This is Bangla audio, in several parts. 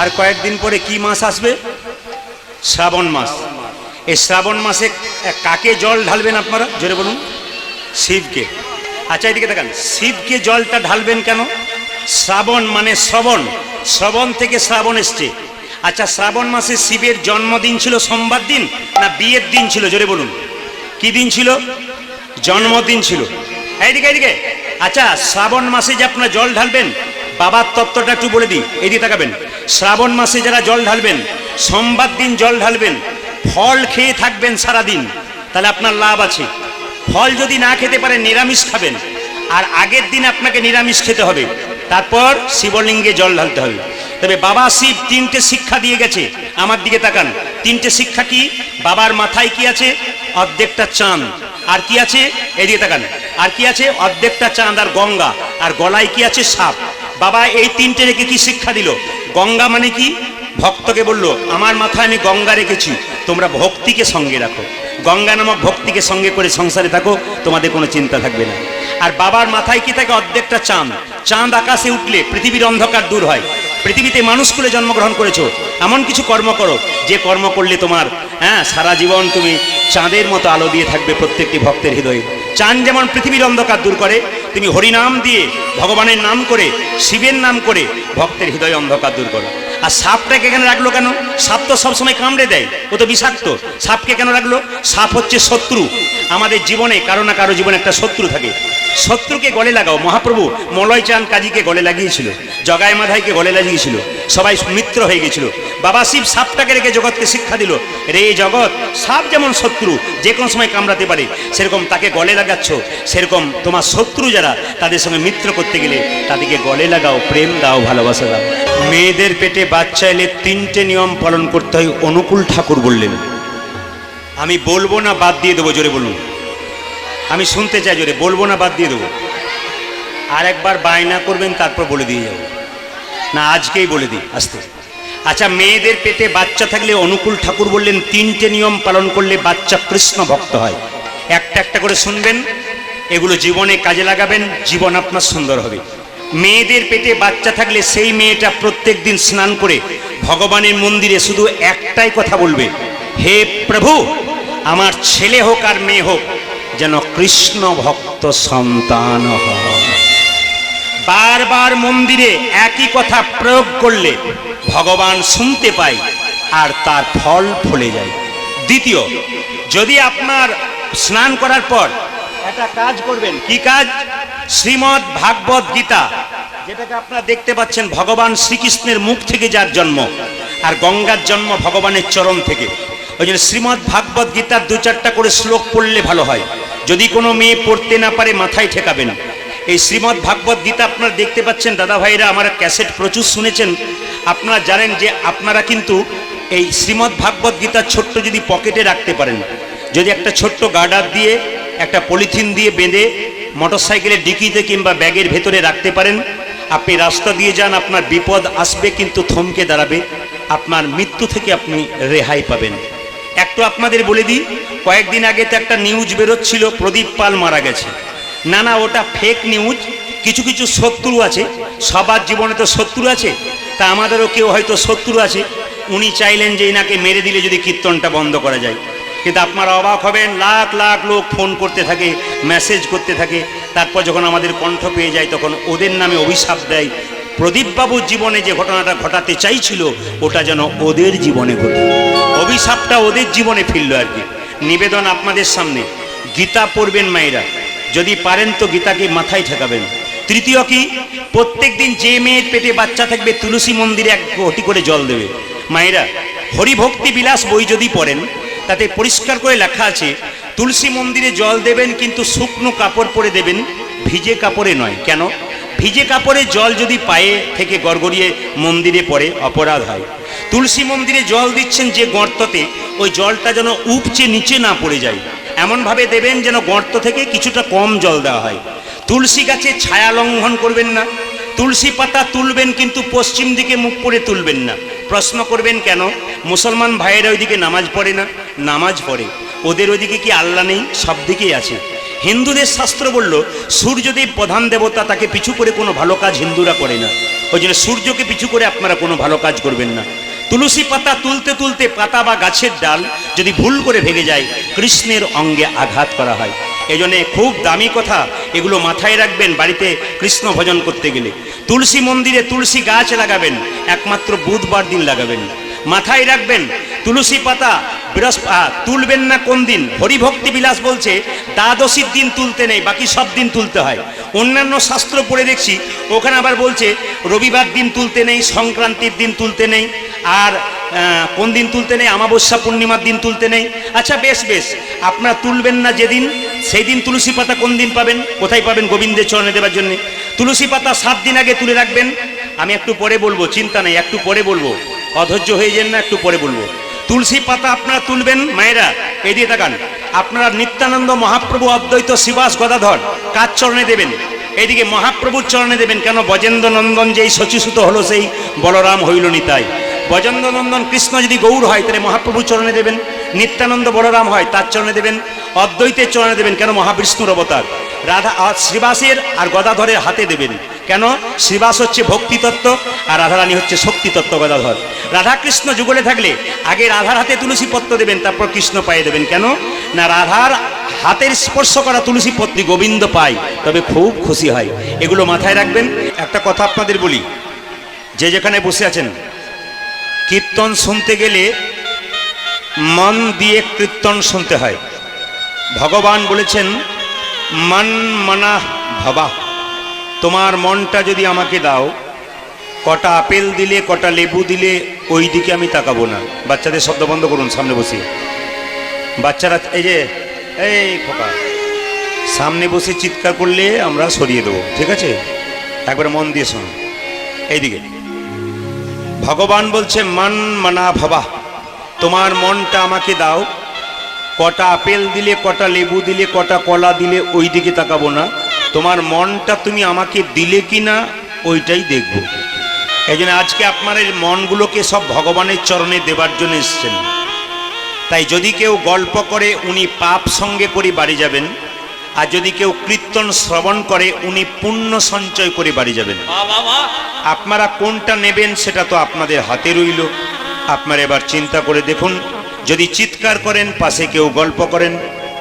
আর কয়েকদিন পরে কি মাস আসবে? শ্রাবণ মাস। এই শ্রাবণ মাসে কাকে জল ঢালবেন আপনারা? জোরে বলুন। শিবকে। আচ্ছা এদিকে দেখেন। শিবকে জলটা ঢালবেন কেন? শ্রাবণ মানে শ্রবণ। শ্রবণ থেকে শ্রাবণ এসছে। আচ্ছা শ্রাবণ মাসে শিবের জন্মদিন ছিল সোমবার দিন না বিয়ের দিন ছিল? জোরে বলুন। কি দিন ছিল? জন্মদিন ছিল। এইদিকে এইদিকে। আচ্ছা শ্রাবণ মাসে যে আপনারা জল ঢালবেন, বাবার তত্ত্বটা একটু বলে দিই এদিকে তাকাবেন। শ্রাবণ মাসে যারা জল ঢালবেন, সোমবার দিন জল ঢালবেন, ফল খেয়ে থাকবেন সারা দিন তাহলে আপনার লাভ আছে। ফল যদি না খেতে পারেন, নিরামিষ খাবেন, আর আগের দিন আপনাকে নিরামিষ খেতে হবে। তারপর শিবলিঙ্গে জল ঢালতে হবে। তবে বাবা শিব তিনটে শিক্ষা দিয়ে গেছে, আমার দিকে তাকান। তিনটে শিক্ষা কি? বাবার মাথায় কি আছে? অর্ধেকটা চাঁদ। আর কি আছে? এদিকে তাকান। আর কি আছে? অর্ধেকটা চাঁদ আর গঙ্গা। আর গলায় কি আছে? সাপ। বাবা এই তিনটে রেখে কি শিক্ষা দিল? গঙ্গা মানে কি? ভক্তকে বলল, আমার মাথায় আমি গঙ্গা রেখেছি, তোমরা ভক্তিকে সঙ্গে রাখো। গঙ্গা নামক ভক্তিকে সঙ্গে করে সংসারে থাকো, তোমাদের কোনো চিন্তা থাকবে না। আর বাবার মাথায় কি থাকে? অর্ধেকটা চাঁদ। চাঁদ আকাশে উঠলে পৃথিবীর অন্ধকার দূর হয়। পৃথিবীতে মানুষ করে জন্মগ্রহণ করেছ, এমন কিছু কর্ম করো, যে কর্ম করলে তোমার হ্যাঁ সারা জীবন তুমি চাঁদের মতো আলো দিয়ে থাকবে প্রত্যেকটি ভক্তের হৃদয়ে। চাঁদ যেমন পৃথিবীর অন্ধকার দূর করে, তুমি হরিনাম দিয়ে ভগবানের নাম করে, শিবের নাম করে ভক্তের হৃদয়ে অন্ধকার দূর করো। আর সাপটাকে এখানে রাখল কেন? সাপ তো সবসময় কামড়ে দেয়, ও তো বিষাক্ত। সাপকে কেন রাখল? সাপ হচ্ছে শত্রু। আমাদের জীবনে কারও না কারও জীবনে একটা শত্রু থাকে। শত্রুকে গলে লাগাও, মহাপ্রভু। মলয় চাঁদ কাজীকে গলে লাগিয়েছিল জগায় মাধাইকে গলে লাগিয়েছিল, সবাই মিত্র হয়ে গেছিল। বাবা শিব সাপটাকে রেখে জগৎকে শিক্ষা দিল, রে জগৎ, সাপ যেমন শত্রু, যে কোনো সময় কামড়াতে পারে। সেরকম তাকে গলে লাগাচ্ছ। সেরকম তোমার শত্রু যারা, তাদের সঙ্গে মিত্র করতে গেলে তাদেরকে গলে লাগাও, প্রেম দাও, ভালোবাসা দাও। মেয়েদের পেটে বাচ্চা এলে তিনটে নিয়ম পালন করতে হয়, অনুকূল ঠাকুর বললেন। আমি বলব না, বাদ দিয়ে দেবো, জোরে বলুন। আমি শুনতে চাই, জোরে বলব না, বাদ দিয়ে দেবো। আর একবার বায়না করবেন, তারপর বলে দিয়ে যাব। না, আজকেই বলে দিই, আসতে। আচ্ছা মেয়েদের পেটে বাচ্চা থাকলে অনুকূল ঠাকুর বললেন, তিনটে নিয়ম পালন করলে বাচ্চা কৃষ্ণ ভক্ত হয়। একটা একটা করে শুনবেন, এগুলো জীবনে কাজে লাগাবেন, জীবন আপনার সুন্দর হবে। মেয়েদের পেটে বাচ্চা থাকলে সেই মেয়েটা প্রত্যেক দিন স্নান করে ভগবানের মন্দিরে শুধু একটাই কথা বলবে, হে প্রভু, আমার ছেলে হোক আর মেয়ে হোক যেন কৃষ্ণ ভক্ত সন্তান হয়। বারবার মন্দিরে একই কথা প্রয়োগ করলে ভগবান শুনতে পায় আর তার ফল ফলে যায়। দ্বিতীয়, যদি আপনার স্নান করার পর একটা কাজ করবেন, কি কাজ? শ্রীমৎ ভাগবত গীতা, যেটাকে আপনারা দেখতে পাচ্ছেন ভগবান শ্রীকৃষ্ণের মুখ থেকে যার জন্ম আর গঙ্গার জন্ম ভগবানের চরণ থেকে। ওই জন্য শ্রীমৎ ভাগবত গীতার দু চারটা করে শ্লোক পড়লে ভালো হয়। যদি কোনো মেয়ে পড়তে না পারে, মাথায় ঠেকাবে না এই শ্রীমৎ ভাগবত গীতা আপনারা দেখতে পাচ্ছেন, দাদা ভাইরা আমার ক্যাসেট প্রচুর শুনেছেন। আপনারা জানেন যে আপনারা কিন্তু এই শ্রীমৎ ভাগবত গীতা ছোট্ট যদি পকেটে রাখতে পারেন, যদি একটা ছোট্ট গার্ডার দিয়ে, একটা পলিথিন দিয়ে বেঁধে মোটরসাইকেলের ডিকিতে কিংবা ব্যাগের ভেতরে রাখতে পারেন, আপনি রাস্তা দিয়ে যান, আপনার বিপদ আসবে কিন্তু থমকে দাঁড়াবে, আপনার মৃত্যু থেকে আপনি রেহাই পাবেন। একটু আপনাদের বলে দিই, কয়েকদিন আগে তো একটা নিউজ বেরোচ্ছিল, প্রদীপ পাল মারা গেছে। না না, ওটা ফেক নিউজ কিছু কিছু শত্রু আছে, সবার জীবনে তো শত্রু আছে, তা আমাদেরও কেউ হয়তো শত্রু আছে, উনি চাইলেন যে এনাকে মেরে দিলে যদি কীর্তনটা বন্ধ করা যায়। কিন্তু আপনারা অবাক হবেন, লাখ লাখ লোক ফোন করতে থাকে মেসেজ করতে থাকে, তারপর যখন আমাদের কণ্ঠ পেয়ে যায়, তখন ওদের নামে অভিশাপ দেয় প্রদীপবাবুর জীবনে যে ঘটনাটা ঘটাতে চাইছিল, ওটা যেন ওদের জীবনে ঘটে। অভিশাপটা ওদের জীবনে ফিরল আর কি। নিবেদন আপনাদের সামনে। গীতা পড়বেন মায়েরা। যদি পারেন তো গীতাকে মাথায় ঠেকাবেন। তৃতীয় কি? প্রত্যেক দিন যে মেয়ের পেটে বাচ্চা থাকবে, তুলসী মন্দিরে এক ঘটি করে জল দেবে। মায়েরা, হরিভক্তি বিলাস বই যদি পড়েন, তাতে পরিষ্কার করে লেখা আছে, তুলসী মন্দিরে জল দেবেন কিন্তু শুকনো কাপড় পরে দেবেন, ভিজে কাপড়ে নয়। কেন? ভিজে কাপড়ে জল যদি পায়ে থেকে গড়গড়িয়ে মন্দিরে পড়ে, অপরাধ হয়। তুলসী মন্দিরে জল দিচ্ছেন যে গর্ততে, ওই জলটা যেন উপচে নিচে না পড়ে যায়। এমনভাবে দেবেন যেন গর্ত থেকে কিছুটা কম জল দেওয়া হয়। তুলসী গাছে ছায়া লঙ্ঘন করবেন না। তুলসী পাতা তুলবেন কিন্তু পশ্চিম দিকে মুখ করে তুলবেন না। প্রশ্ন করবেন কেন? মুসলমান ভাইয়েরা ওইদিকে নামাজ পড়ে না? নামাজ পড়ে। ওদের ওইদিকে কি আল্লাহ নেই? সব দিকেই আছে। হিন্দুদের শাস্ত্র বলল, সূর্যদেব প্রধান দেবতা, তাকে পিছু করে কোনো ভালো কাজ হিন্দুরা করে না। ওই জন্য সূর্যকে পিছু করে আপনারা কোনো ভালো কাজ করবেন না। তুলসী পাতা তুলতে তুলতে পাতা বা গাছের ডাল যদি ভুল করে ভেঙে যায়, কৃষ্ণের অঙ্গে আঘাত করা হয়। এই জন্যে খুব দামি কথা, এগুলো মাথায় রাখবেন বাড়িতে কৃষ্ণ ভজন করতে গেলে। তুলসী মন্দিরে তুলসী গাছ লাগাবেন, একমাত্র বুধবার দিন লাগাবেন। মাথায় রাখবেন, তুলসী পাতা তুলবেন না কোন দিন? হরিভক্তি বিলাস বলছে, দ্বাদশীর দিন তুলতে নেই, বাকি সব দিন তুলতে হয়। অন্যান্য শাস্ত্র পড়ে দেখছি, ওখানে আবার বলছে, রবিবার দিন তুলতে নেই, সংক্রান্তির দিন তুলতে নেই, আর কোন দিন তুলতে নেই? আমাবস্যা পূর্ণিমার দিন তুলতে নেই। আচ্ছা বেশ বেশ, আপনারা তুলবেন না যেদিন সেই দিন তুলসী পাতা কোন দিন পাবেন? কোথায় পাবেন গোবিন্দের চরণে দেওয়ার জন্য? তুলসী পাতা সাত দিন আগে তুলে রাখবেন। আমি একটু পরে বলব, চিন্তা নেই, একটু পরে বলব। অধৈর্য হয়ে যান না, একটু পরে বলব। তুলসী পাতা আপনারা তুলবেন, মায়েরা, এই তাকান। আপনারা নিত্যানন্দ মহাপ্রভু অদ্বৈত শিবাস গদাধর কার চরণে দেবেন? এইদিকে মহাপ্রভুর চরণে দেবেন কেন? বজেন্দ্র নন্দন যেই শচীসূত হলো সেই বলরাম হইল নিতাই বজেন্দ্র নন্দন কৃষ্ণ যদি গৌর হয়, তাহলে মহাপ্রভুর চরণে দেবেন। নিত্যানন্দ বলরাম হয়, তার চরণে দেবেন। অদ্বৈতের চরণে দেবেন কেন? মহাবিষ্ণুর অবতার। রাধা শ্রীবাসের আর গদাধরের হাতে দেবেন। কেন? শ্রীবাস হচ্ছে ভক্তি তত্ত্ব আর রাধারানী হচ্ছে শক্তি তত্ত্ব গদাধর। রাধাকৃষ্ণ যুগলে থাকলে আগে রাধার হাতে তুলসী পত্র দেবেন, তারপর কৃষ্ণ পায়ে দেবেন। কেন? না, রাধার হাতের স্পর্শ করা তুলসী পত্রী গোবিন্দ পায়, তবে খুব খুশি হয়। এগুলো মাথায় রাখবেন। একটা কথা আপনাদের বলি। যে যেখানে বসে আছেন, কীর্তন শুনতে গেলে মন দিয়ে কীর্তন শুনতে হয়। ভগবান বলেছেন, মন মনা ভাবা। তোমার মনটা যদি আমাকে দাও, কটা আপেল দিলে, কটা লেবু দিলে ওই দিকে আমি তাকাবো না। বাচ্চাদের শব্দ বন্ধ করুন, সামনে বসিয়ে। বাচ্চারা, এই যে, এই খোকা। সামনে বসে চিৎকার করলে আমরা সরিয়ে দেবো, ঠিক আছে? একবার মন দিয়ে শোন। এইদিকে। ভগবান বলছে, মন মানা ভাবা। তোমার মনটা আমাকে দাও। কটা আপেল দিলে, কটা লেবু দিলে, কটা কলা দিলে ওই দিকে তাকাবো না। তোমার মনটা তুমি আমাকে দিলে কি না ওইটাই দেখব। এই জন্য আজকে আপনার এই মনগুলোকে সব ভগবানের চরণে দেবার জন্য এসছেন। তাই যদি কেউ গল্প করে, উনি পাপ সঙ্গে করে বাড়ি যাবেন। আর যদি কেউ কীর্তন শ্রবণ করে, উনি পুণ্য সঞ্চয় করে বাড়ি যাবেন। আপনারা কোনটা নেবেন সেটা তো আপনাদের হাতে রইল। আপনারা এবার চিন্তা করে দেখুন, যদি চিৎকার করেন, পাশে কেউ গল্প করেন,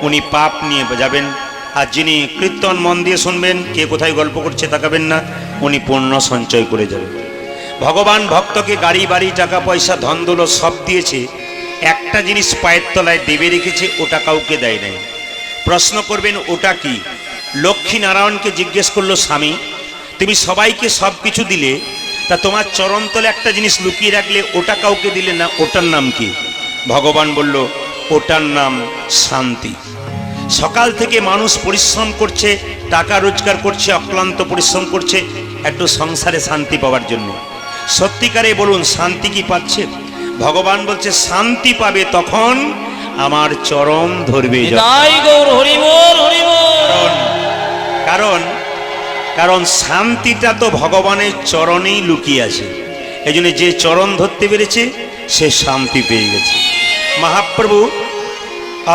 উনি পাপ নিয়ে যাবেন। আর যিনি কীর্তন মন দিয়ে শুনবেন, কে কোথায় গল্প করছে তাকাবেন না, উনি পূর্ণ সঞ্চয় করে যাবেন। ভগবান ভক্তকে গাড়ি, বাড়ি, টাকা, পয়সা, ধন, দৌলত সব দিয়েছে। একটা জিনিস পায়ের তলায় দেবে রেখেছে, ওটা কাউকে দেয় নাই। প্রশ্ন করবেন, ওটা কি? লক্ষ্মী নারায়ণকে জিজ্ঞেস করল, স্বামী, তুমি সবাইকে সব কিছু দিলে, তা তোমার চরণতলে একটা জিনিস লুকিয়ে রাখলে ওটা কাউকে দিলে না, ওটার নাম কি? ভগবান বলল, ওটার নাম শান্তি। সকাল থেকে মানুষ পরিশ্রম করছে টাকা রোজগার করছে অক্লান্ত পরিশ্রম করছে একটু সংসারে শান্তি পাওয়ার জন্য। সত্যিকারে বলুন শান্তি কি পাচ্ছে? ভগবান বলছে শান্তি পাবে তখন আমার চরণ ধরবে কারণ কারণ কারণ শান্তিটা তো ভগবানের চরণেই লুকিয়ে আছে। এই জন্য যে চরণ ধরতে পেরেছে সে শান্তি পেয়ে গেছে। মহাপ্রভু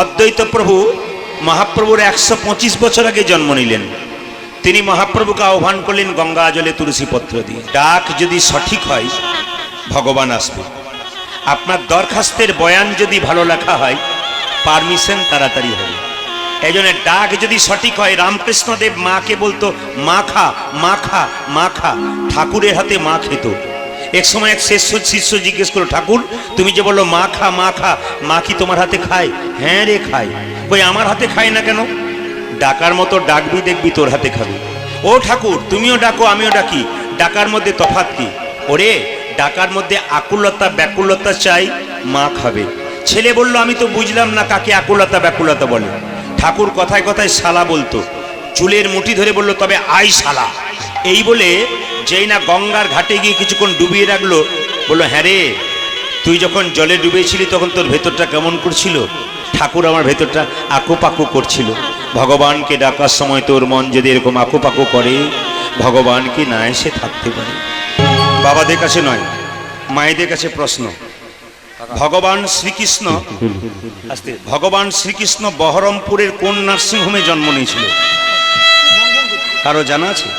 অদ্বৈত প্রভু মহাপ্রভুর একশো পঁচিশ বছর আগে জন্ম নিলেন। তিনি মহাপ্রভুকে আহ্বান করলেন, গঙ্গা জলে তুলসী পত্র দিয়ে। ডাক যদি সঠিক হয়, ভগবান আসবে। আপনার দরখাস্তের বয়ান যদি ভালো লেখা হয়, পারমিশন তাড়াতাড়ি হবে। এই জন্য ডাক যদি সঠিক হয়, রামকৃষ্ণদেব মাকে বলতো মাখা মাখা মা খা মা খা। ঠাকুরের হাতে মা খেত। এক সময় এক শেষ শিষ্য জিজ্ঞেস করল, ঠাকুর, তুমি যে বলল মাখা মাখা মা খা, মা কি তোমার হাতে খায় হ্যাঁ রে, খায়। কই আমার হাতে খায় না কেন? ডাকার মতো ডাকবি দেখবি তোর হাতে খাবি। ও ঠাকুর, তুমিও ডাকো, আমিও ডাকি। ডাকার মধ্যে তফাৎ কি? ওরে, ডাকার মধ্যে আকুলতা, ব্যাকুলতা চাই, মা খাবে। ছেলে বলল, আমি তো বুঝলাম না কাকে আকুলতা, ব্যাকুলতা বলে। ঠাকুর কথায় কথায় শালা বলতো। চুলের মুঠি ধরে বলল, তবে আই শালা। এই বলে যেই না গঙ্গার ঘাটে গিয়ে কিছুক্ষণ ডুবিয়ে রাখল, বলল হ্যাঁ রে, তুই যখন জলে ডুবেছিলি তখন তোর ভেতরটা কেমন করছিল? ঠাকুর আমার ভেতরটা আকুপাকু করছিল। ভগবানকে ডাকার সময় তোর মন যদি এরকম আকুপাকু করে, ভগবান কি না এসে থাকতে পারে? বাবাদের কাছে নয়, মায়েদের কাছে প্রশ্ন। ভগবান শ্রীকৃষ্ণ আস্তে ভগবান শ্রীকৃষ্ণ বহরমপুরের কোন নার্সিংহোমে জন্ম নিয়েছিল? কারও জানা আছে?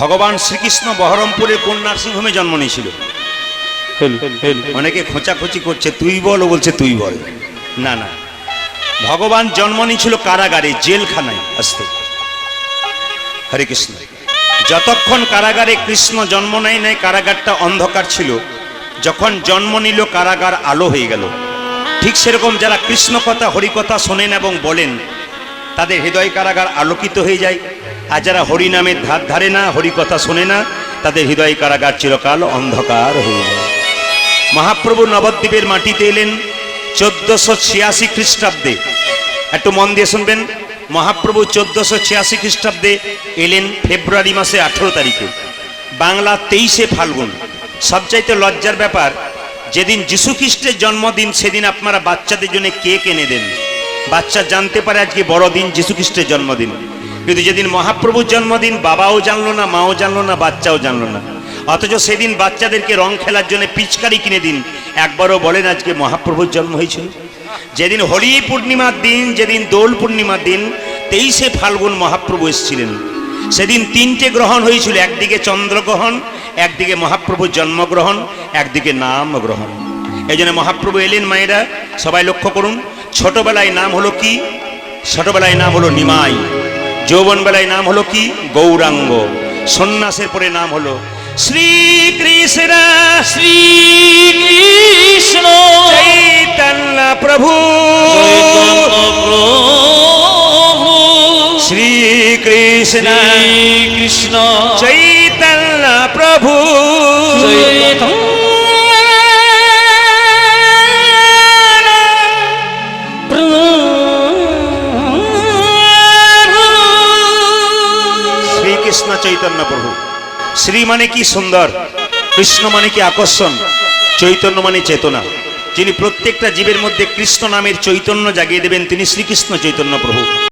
ভগবান শ্রীকৃষ্ণ বহরমপুরের কোন নার্সিংহোমে জন্ম নিয়েছিল? অনেকে খোঁচাখুচি করছে তুই বল ও বলছে তুই বল না না। ভগবান জন্ম নিয়েছিল কারাগারে জেলখানায় আসতে। হরে কৃষ্ণ। যতক্ষণ কারাগারে কৃষ্ণ জন্ম নেয় নাই কারাগারটা অন্ধকার ছিল যখন জন্ম নিল কারাগার আলো হয়ে গেল। ঠিক সেরকম যারা কৃষ্ণ কথা হরিকথা শোনেন এবং বলেন তাদের হৃদয় কারাগার আলোকিত হয়ে যায়। আর যারা হরিনামের ধার ধারে না হরিকথা শোনে না তাদের হৃদয় কারাগার চিরকাল অন্ধকার হয়ে যায়। মহাপ্রভু নবদ্বীপের মাটিতে এলেন চোদ্দশো ছিয়াশি খ্রিস্টাব্দে। একটু মন দিয়ে শুনবেন, মহাপ্রভু চোদ্দশো ছিয়াশি খ্রিস্টাব্দে এলেন ফেব্রুয়ারি মাসে আঠেরো তারিখে। বাংলা তেইশে ফাল্গুন। সবচাইতে লজ্জার ব্যাপার, যেদিন যীশু খ্রিস্টের জন্মদিন, সেদিন আপনারা বাচ্চাদের জন্য কেক এনে দেন। বাচ্চা জানতে পারে আজকে বড়দিন খ্রিস্টের জন্মদিন। কিন্তু যেদিন মহাপ্রভুর জন্মদিন, বাবাও জানলো না, মাও জানলো না, বাচ্চাও জানলো না। অথচ সেদিন বাচ্চাদেরকে রং খেলার জন্য পিচকারি কিনে দিন। একবারও বলেন আজকে মহাপ্রভুর জন্ম হয়েছিল যেদিন হোলি পূর্ণিমার দিন, যেদিন দোল পূর্ণিমার দিন, তেইশে ফাল্গুন মহাপ্রভু এসেছিলেন। সেদিন তিনটে গ্রহণ হয়েছিল, একদিকে চন্দ্রগ্রহণ, একদিকে মহাপ্রভুর জন্মগ্রহণ, একদিকে নাম গ্রহণ এই জন্য মহাপ্রভু এলেন মায়েরা, সবাই লক্ষ্য করুন, ছোটবেলায় নাম হলো কি? ছোটবেলায় নাম হলো নিমাই, যৌবনবেলায় নাম হলো কি? গৌরাঙ্গ, সন্ন্যাসের পরে নাম হলো শ্রীকৃষ্ণ শ্রীকৃষ্ণ চৈতন্য প্রভু। প্রভু। শ্রীকৃষ্ণ কৃষ্ণ চৈতন্য প্রভু। শ্রীকৃষ্ণ শ্রী মানে কি সুন্দর, কৃষ্ণ মানে কি আকর্ষণ, চৈতন্য মানে চেতনা। যিনি প্রত্যেকটা জীবের মধ্যে কৃষ্ণ নামের চৈতন্য জাগিয়ে দেবেন, তিনি শ্রীকৃষ্ণ চৈতন্য প্রভু।